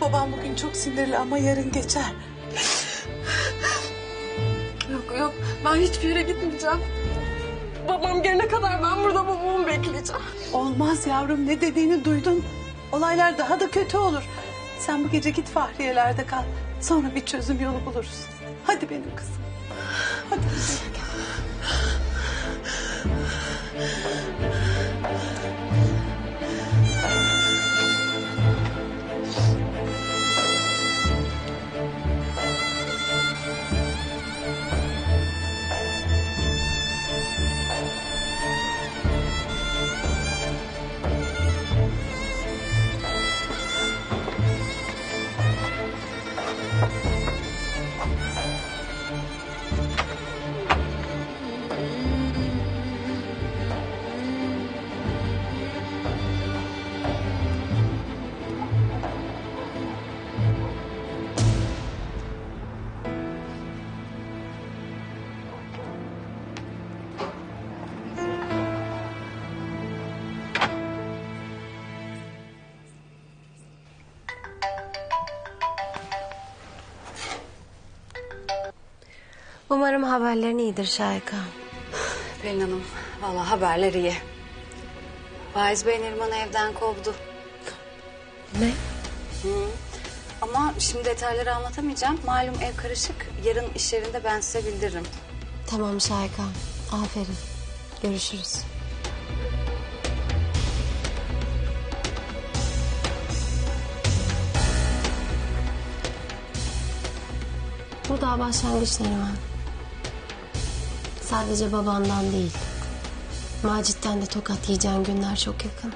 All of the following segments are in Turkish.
Babam bugün çok sinirli ama yarın geçer. Yok yok ben hiçbir yere gitmeyeceğim. Babam gelene kadar ben burada babamı bekleyeceğim. Olmaz yavrum ne dediğini duydun. Olaylar daha da kötü olur. Sen bu gece git Fahriye'lerde kal. Sonra bir çözüm yolu buluruz. Hadi benim kızım. Hadi Umarım haberlerin iyidir Şahika. Pelin Hanım, vallahi haberler iyi. Faiz Bey Neriman'ı evden kovdu. Ne? Ama şimdi detayları anlatamayacağım. Malum ev karışık. Yarın iş yerinde ben size bildiririm. Tamam Şahika. Aferin. Görüşürüz. Bu daha başlangıç Neriman. Sadece babandan değil. Macit'ten de tokat yiyeceğin günler çok yakın.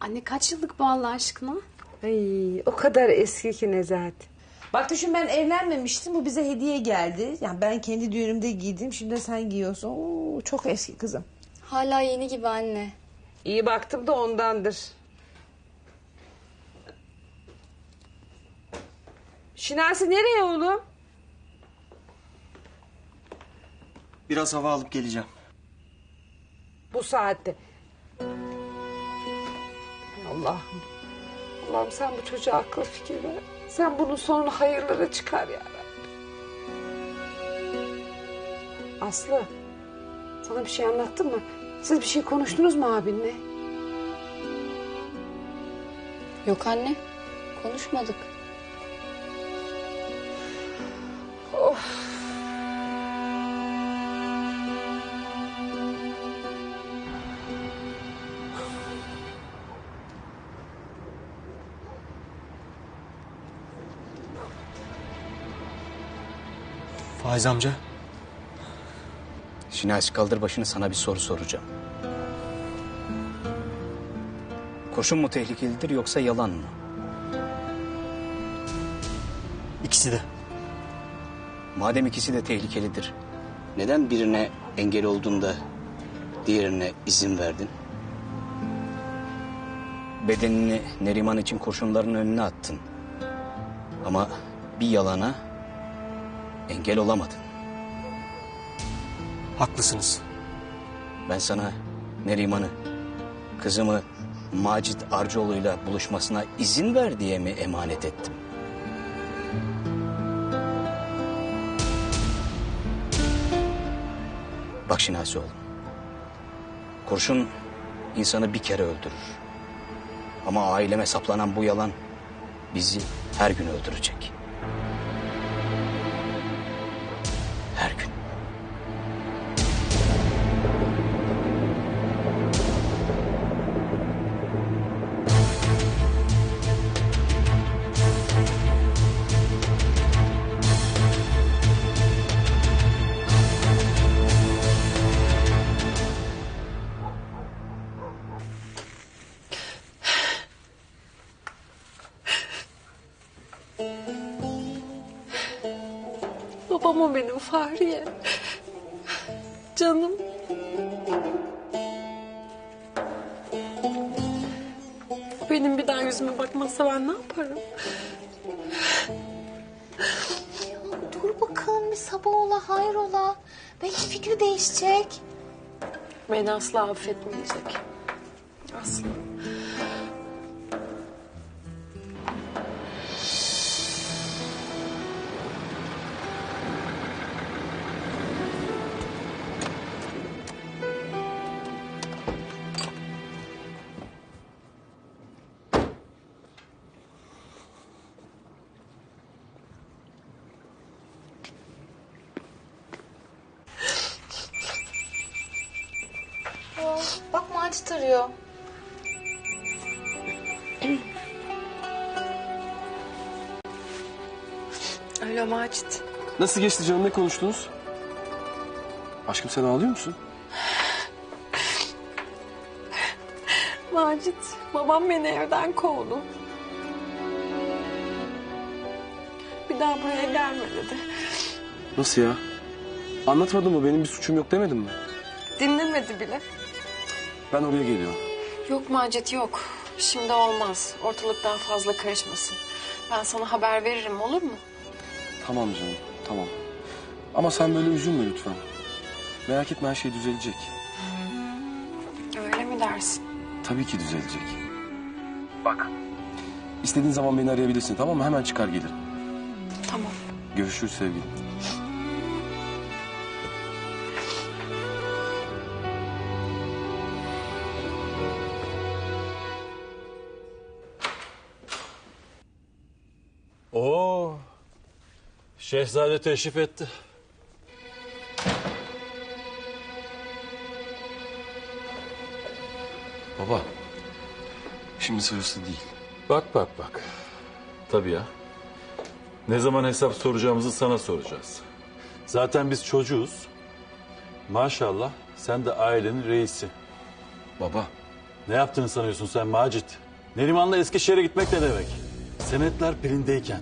Anne kaç yıllık bu Allah aşkına? Ay, o kadar eski ki Nezahat. Bak düşün ben evlenmemiştim. Bu bize hediye geldi. Yani ben kendi düğünümde giydim. Şimdi de sen giyiyorsun. Oo, çok eski kızım. Hala yeni gibi anne. İyi baktım da ondandır. Şinasi nereye oğlum? Biraz hava alıp geleceğim. Bu saatte. Allah'ım. Allah'ım sen bu çocuğa akıl fikir ver. Sen bunun sonu hayırlara çıkar ya. Aslı. Sana bir şey anlattım mı? Siz bir şey konuştunuz mu abinle? Yok anne, konuşmadık. Faiz amca. Şinasi kaldır başını sana bir soru soracağım. Kurşun mu tehlikelidir yoksa yalan mı? ikisi de. Madem ikisi de tehlikelidir. Neden birine engel olduğunda diğerine izin verdin? Bedenini Neriman için kurşunların önüne attın. Ama bir yalana engel olamadın. Haklısınız. Ben sana Neriman'ı, kızımı Macit Arcıoğlu'yla buluşmasına izin ver diye mi emanet ettim? Bak Şinasi oğlum. Kurşun insanı bir kere öldürür. Ama aileme saplanan bu yalan bizi her gün öldürecek. Babam o benim Fahriye. Canım. Benim bir daha yüzüme bakmazsa ben ne yaparım? Dur bakalım bir sabah ola hayrola. Belki fikri değişecek. Beni asla affetmeyecek. Asla. Bak Macit arıyor. Öyle Macit. Nasıl geçti canım ne konuştunuz? Aşkım sen ağlıyor musun? Macit, babam beni evden kovdu. Bir daha buraya gelme dedi. Nasıl ya? Anlatmadın mı benim bir suçum yok demedin mi? Dinlemedi bile. Ben oraya geliyorum. Yok Macit yok. Şimdi olmaz. Ortalık daha fazla karışmasın. Ben sana haber veririm olur mu? Tamam canım tamam. Ama sen böyle üzülme lütfen. Merak etme her şey düzelecek. Öyle mi dersin? Tabii ki düzelecek. Bak. İstediğin zaman beni arayabilirsin tamam mı? Hemen çıkar gelirim. Tamam. Görüşürüz sevgilim. Şehzade teşrif etti. Baba. Şimdi sırası değil. Bak bak bak. Tabii ya. Ne zaman hesap soracağımızı sana soracağız. Zaten biz çocuğuz. Maşallah sen de ailenin reisi. Baba. Ne yaptığını sanıyorsun sen Macit? Neriman'la Eskişehir'e gitmek ne demek? Senetler pilindeyken,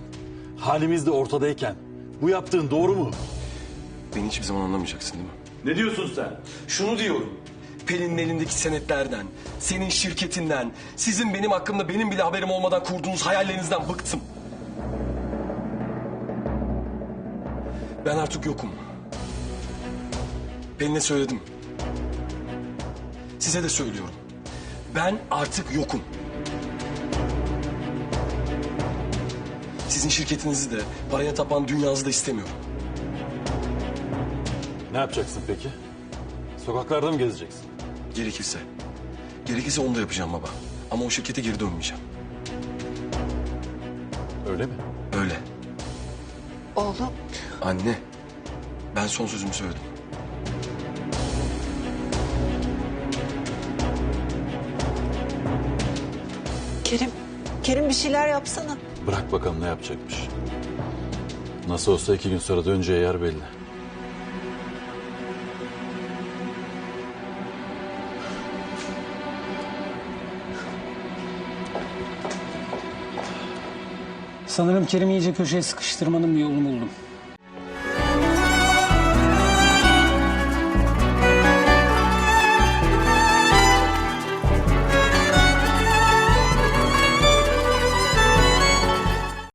halimiz de ortadayken bu yaptığın doğru mu? Beni hiçbir zaman anlamayacaksın değil mi? Ne diyorsun sen? Şunu diyorum. Pelin'in elindeki senetlerden, senin şirketinden, sizin benim hakkımda benim bile haberim olmadan kurduğunuz hayallerinizden bıktım. Ben artık yokum. Pelin'e söyledim. Size de söylüyorum. Ben artık yokum. Sizin şirketinizi de, paraya tapan dünyanızı da istemiyorum. Ne yapacaksın peki? Sokaklarda mı gezeceksin? Gerekirse. Gerekirse onu da yapacağım baba. Ama o şirkete geri dönmeyeceğim. Öyle mi? Öyle. Oğlum. Anne. Ben son sözümü söyledim. Kerim, Kerim bir şeyler yapsana. Bırak bakalım ne yapacakmış. Nasıl olsa iki gün sonra döneceği yer belli. Sanırım Kerim'i iyice köşeye sıkıştırmanın bir yolunu buldum.